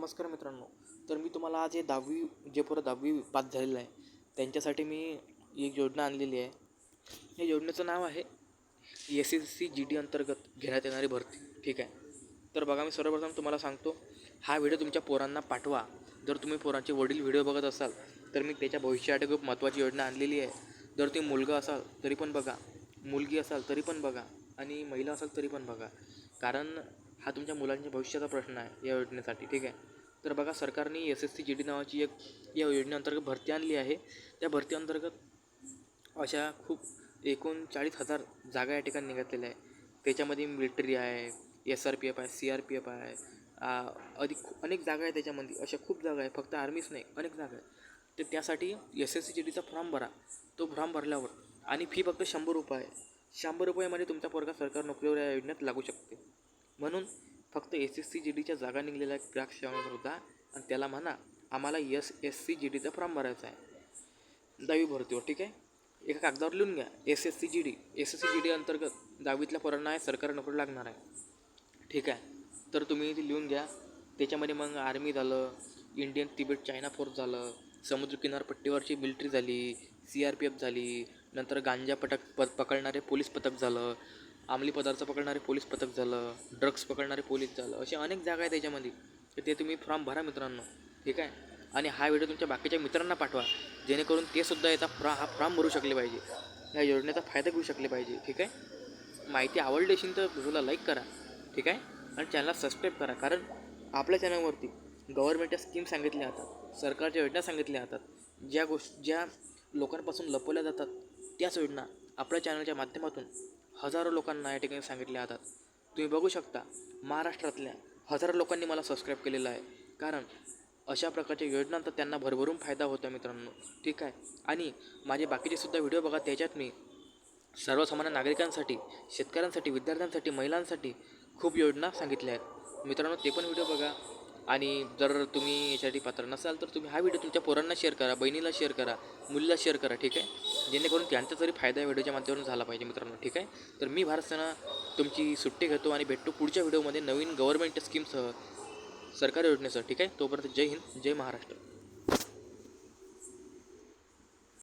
नमस्कार मित्रांनो. तर मी तुम्हाला आज हे दहावी जे पोरं दहावी पास झालेलं आहे त्यांच्यासाठी मी एक योजना आणलेली आहे. या योजनेचं नाव आहे S S C G D अंतर्गत घेण्यात येणारी भरती. ठीक आहे? तर बघा मी सर्वप्रथम तुम्हाला सांगतो हा व्हिडिओ तुमच्या पोरांना पाठवा. जर तुम्ही पोरांचे वडील व्हिडिओ बघत असाल तर मी त्याच्या भविष्यासाठी खूप महत्त्वाची योजना आणलेली आहे. जर तुम्ही मुलगा असाल तरी पण बघा. मुलगी असाल तरी पण बघा. आणि महिला असाल तरी पण बघा. कारण हा तुमच्या मुलांच्या भविष्याचा प्रश्न आहे या योजनेसाठी. ठीक आहे? तर बघा सरकारने S S C G D नावाची एक या योजनेअंतर्गत भरती आणली आहे. त्या भरतीअंतर्गत अशा खूप एकूण चाळीस हजार जागा या ठिकाणी निघातलेल्या आहे त्याच्यामध्ये मिलिटरी आहे एस आर पी एफ आहे सी आर पी एफ आहे अधिक अनेक जागा आहे त्याच्यामध्ये. अशा खूप जागा आहे फक्त आर्मीच नाही अनेक जागा आहे तर त्यासाठी एस एस सी जी डीचा फॉर्म भरा. तो फॉर्म भरल्यावर आणि फी फक्त शंभर रुपये आहे. शंभर रुपयामध्ये तुमचा पोरगा सरकार नोकरीवर या योजनेत लागू शकते. म्हणून फक्त एस एस सी जी डीच्या जागा निघलेल्या आहेत ग्राहक सेवा होता. आणि त्याला म्हणा आम्हाला एस एस सी जी डीचा फॉर्म भरायचा आहे. दहावी भरतीवर हो, ठीक आहे? एका कागदावर लिहून घ्या. S S C G D S S C G D अंतर्गत दहावीतल्या पोरांना आहे सरकारी नोकरी लागणार आहे. ठीक आहे? तर तुम्ही ते लिहून घ्या. त्याच्यामध्ये मग आर्मी झालं इंडियन तिबेट चायना फोर्स झालं समुद्र किनारपट्टीवरची मिलिटरी झाली सी आर पी एफ झाली नंतर गांजा पटक प पकडणारे पोलीस पथक झालं अंमली पदार्थ पकडणारे पोलीस पथक झालं ड्रग्स पकडणारे पोलीस झालं असे अनेक जागा आहे त्याच्यामध्ये. तर ते तुम्ही फॉर्म भरा मित्रांनो ठीक आहे? आणि हा व्हिडिओ तुमच्या बाकीच्या मित्रांना पाठवा. जेणेकरून ते सुद्धा याचा फ्रा हा फॉर्म भरू शकले पाहिजे. या योजनेचा फायदा घेऊ शकले पाहिजे ठीक आहे? माहिती आवडली असेल तर व्हिडिओला लाईक करा ठीक आहे? आणि चॅनलला सबस्क्राईब करा कारण आपल्या चॅनलवरती गव्हर्नमेंटच्या स्कीम सांगितल्या जातात सरकारच्या योजना सांगितल्या जातात. ज्या गोष्ट ज्या लोकांपासून लपवल्या जातात त्याच योजना आपल्या चॅनलच्या माध्यमातून हजारो लोकांना या ठिकाणी सांगितल्या जातात तुम्ही बघू शकता महाराष्ट्रातल्या हजारो लोकांनी मला सबस्क्राईब केलेलं आहे. कारण अशा प्रकारच्या योजनांचा त्यांना भरभरून फायदा होतो मित्रांनो. ठीक आहे? आणि माझे बाकीचे सुद्धा व्हिडिओ बघा त्याच्यात मी सर्वसामान्य नागरिकांसाठी शेतकऱ्यांसाठी विद्यार्थ्यांसाठी महिलांसाठी खूप योजना सांगितल्या आहेत. मित्रांनो ते पण व्हिडिओ बघा. आणि जर तुम्ही याच्यासाठी पात्र नसाल तर तुम्ही हा व्हिडिओ तुमच्या पोरांना शेअर करा बहिणीला शेअर करा मुलीला शेअर करा ठीक आहे? जेणेकरून त्यांचा तरी फायदा व्हिडिओच्या माध्यमातून झाला पाहिजे मित्रांनो ठीक आहे? तर मी भारत सेना तुमची सुट्टी घेतो आणि भेटतो पुढच्या व्हिडिओमध्ये नवीन गव्हर्नमेंट स्कीमसह सरकारी योजनेसह ठीक आहे? तोपर्यंत जय हिंद जय महाराष्ट्र.